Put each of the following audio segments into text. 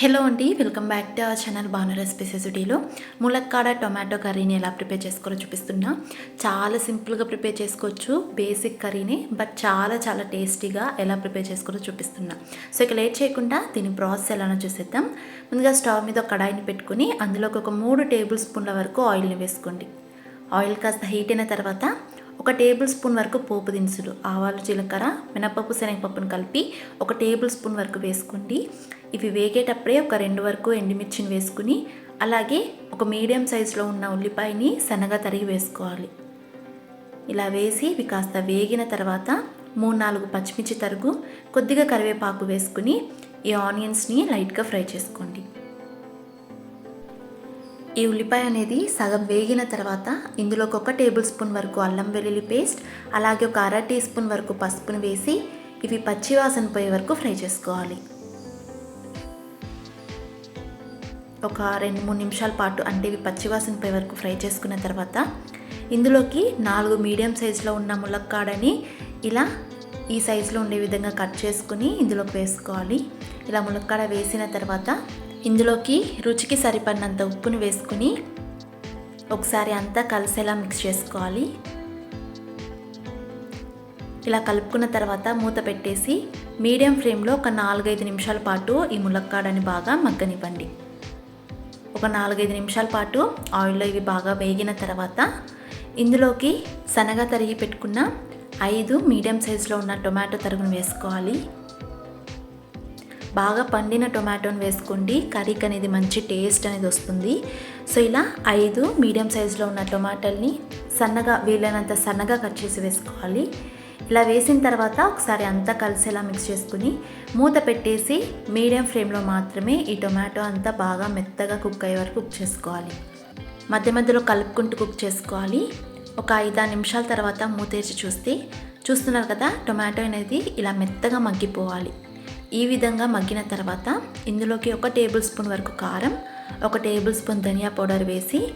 Hello అండి welcome back to our channel Bhanu రెసిపీసెసిటీలో ములక్కాడ tomato కర్రీని ఎలా ప్రిపేర్ చేసుకోవాలో చూపిస్తున్నా. చాలా సింపుల్గా ప్రిపేర్ చేసుకోవచ్చు బేసిక్ కర్రీని బట్ చాలా చాలా టేస్టీగా ఎలా ప్రిపేర్ చేసుకోవాలో చూపిస్తున్నా. సో ఇక లేట్ చేయకుండా దీని ప్రాసెస్ ఎలానో చూసేద్దాం. ముందుగా స్టవ్ మీద ఒక కడాయిని పెట్టుకుని అందులోకి ఒక మూడు టేబుల్ స్పూన్ల వరకు ఆయిల్ని వేసుకోండి. ఆయిల్ కాస్త హీట్ అయిన తర్వాత ఒక టేబుల్ స్పూన్ వరకు పోపు దినుసులు ఆవాలు జీలకర్ర మినపప్పు శనగపప్పును కలిపి ఒక టేబుల్ స్పూన్ వరకు వేసుకోండి. ఇవి వేగేటప్పుడే ఒక రెండు వరకు ఎండుమిర్చిని వేసుకుని అలాగే ఒక మీడియం సైజులో ఉన్న ఉల్లిపాయని సన్నగా తరిగి వేసుకోవాలి. ఇలా వేసి ఇవి కాస్త వేగిన తర్వాత మూడు నాలుగు పచ్చిమిర్చి తరుగు కొద్దిగా కరివేపాకు వేసుకుని ఈ ఆనియన్స్ని లైట్గా ఫ్రై చేసుకోండి. ఈ ఉల్లిపాయ అనేది సగం వేగిన తర్వాత ఇందులోకి ఒక టేబుల్ స్పూన్ వరకు అల్లం వెల్లుల్లి పేస్ట్ అలాగే ఒక అర టీ స్పూన్ వరకు పసుపును వేసి ఇవి పచ్చివాసన పోయే వరకు ఫ్రై చేసుకోవాలి. ఒక రెండు మూడు నిమిషాల పాటు అంటే ఇవి పచ్చివాసన పోయే వరకు ఫ్రై చేసుకున్న తర్వాత ఇందులోకి నాలుగు మీడియం సైజులో ఉన్న ములక్కాడని ఇలా ఈ సైజులో ఉండే విధంగా కట్ చేసుకుని ఇందులోకి వేసుకోవాలి. ఇలా ములక్కాడ వేసిన తర్వాత ఇందులోకి రుచికి సరిపడినంత ఉప్పుని వేసుకుని ఒకసారి అంతా కలిసేలా మిక్స్ చేసుకోవాలి. ఇలా కలుపుకున్న తర్వాత మూత పెట్టేసి మీడియం ఫ్లేమ్లో ఒక నాలుగైదు నిమిషాల పాటు ఈ ములక్కాడని బాగా మగ్గనివ్వండి. ఒక నాలుగైదు నిమిషాల పాటు ఆయిల్లో ఇవి బాగా వేగిన తర్వాత ఇందులోకి సన్నగా తరిగి పెట్టుకున్న ఐదు మీడియం సైజులో ఉన్న టొమాటో తరుగును వేసుకోవాలి. బాగా పండిన టొమాటోని వేసుకోండి. కర్రీకి అనేది మంచి టేస్ట్ అనేది వస్తుంది. సో ఇలా ఐదు మీడియం సైజులో ఉన్న టొమాటోల్ని సన్నగా వీలైనంత సన్నగా కట్ చేసి వేసుకోవాలి. ఇలా వేసిన తర్వాత ఒకసారి అంతా కలిసేలా మిక్స్ చేసుకుని మూత పెట్టేసి మీడియం ఫ్లేమ్లో మాత్రమే ఈ టొమాటో అంతా బాగా మెత్తగా కుక్ అయ్యే వరకు కుక్ చేసుకోవాలి. మధ్య మధ్యలో కలుపుకుంటూ కుక్ చేసుకోవాలి. ఒక ఐదారు నిమిషాల తర్వాత మూతేసి చూస్తే చూస్తున్నారు కదా టొమాటో అనేది ఇలా మెత్తగా మగ్గిపోవాలి. ఈ విధంగా మగ్గిన తర్వాత ఇందులోకి ఒక టేబుల్ స్పూన్ వరకు కారం ఒక టేబుల్ స్పూన్ ధనియా పౌడర్ వేసి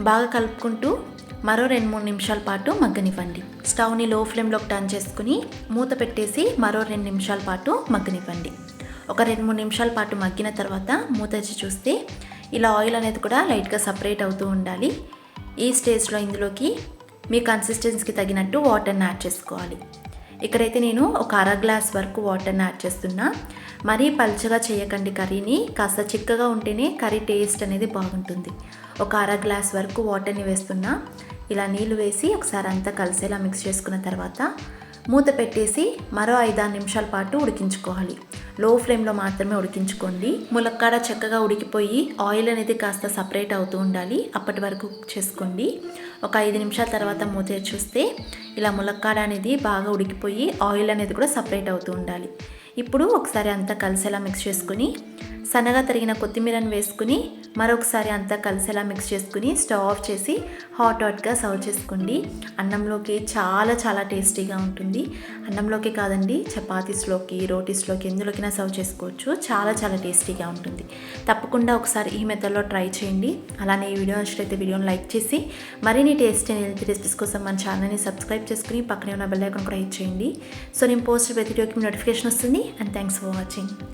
బాగా కలుపుకుంటూ మరో రెండు మూడు నిమిషాల పాటు మగ్గనివ్వండి. స్టవ్ని లో ఫ్లేమ్లోకి టర్న్ చేసుకుని మూత పెట్టేసి మరో రెండు నిమిషాల పాటు మగ్గనివ్వండి. ఒక రెండు మూడు నిమిషాల పాటు మగ్గిన తర్వాత మూత వచ్చి చూస్తే ఇలా ఆయిల్ అనేది కూడా లైట్గా సపరేట్ అవుతూ ఉండాలి. ఈ స్టేజ్లో ఇందులోకి మీ కన్సిస్టెన్సీకి తగినట్టు వాటర్ని యాడ్ చేసుకోవాలి. ఇక్కడైతే నేను ఒక అర గ్లాస్ వరకు వాటర్ని యాడ్ చేస్తున్నా. మరీ పల్చగా చేయకండి కర్రీని. కాస్త చిక్కగా ఉంటేనే కర్రీ టేస్ట్ అనేది బాగుంటుంది. ఒక అర గ్లాస్ వరకు వాటర్ని వేస్తున్నా. ఇలా నీళ్ళు వేసి ఒకసారి అంతా కలిసేలా మిక్స్ చేసుకున్న తర్వాత మూత పెట్టేసి మరో ఐదారు నిమిషాల పాటు ఉడికించుకోవాలి. లో ఫ్లేమ్లో మాత్రమే ఉడికించుకోండి. ములక్కాడ చక్కగా ఉడికిపోయి ఆయిల్ అనేది కాస్త సపరేట్ అవుతూ ఉండాలి. అప్పటి వరకు చేసుకోండి. ఒక ఐదు నిమిషాల తర్వాత మూత చూస్తే ఇలా ములక్కాడ అనేది బాగా ఉడికిపోయి ఆయిల్ అనేది కూడా సపరేట్ అవుతూ ఉండాలి. ఇప్పుడు ఒకసారి అంతా కలిసేలా మిక్స్ చేసుకుని సన్నగా తరిగిన కొత్తిమీరను వేసుకుని మరొకసారి అంతా కలిసేలా మిక్స్ చేసుకుని స్టవ్ ఆఫ్ చేసి హాట్ హాట్గా సర్వ్ చేసుకోండి. అన్నంలోకి చాలా చాలా టేస్టీగా ఉంటుంది. అన్నంలోకి కాదండి చపాతీస్లోకి రోటీస్లోకి ఎందులోకైనా సర్వ్ చేసుకోవచ్చు. చాలా చాలా టేస్టీగా ఉంటుంది. తప్పకుండా ఒకసారి ఈ మెథడ్లో ట్రై చేయండి. అలానే ఈ వీడియో నచ్చినట్లయితే వీడియోని లైక్ చేసి మరిన్ని టేస్టీ హెల్తీ రెసిపీస్ కోసం మన ఛానల్ని సబ్స్క్రైబ్ చేసుకుని పక్కనే ఉన్న బెల్ ఐకాన్ కూడా హిట్ చేయండి. సో నేను పోస్ట్ ప్రతి వీడియోకి నోటిఫికేషన్ వస్తుంది. And thanks for watching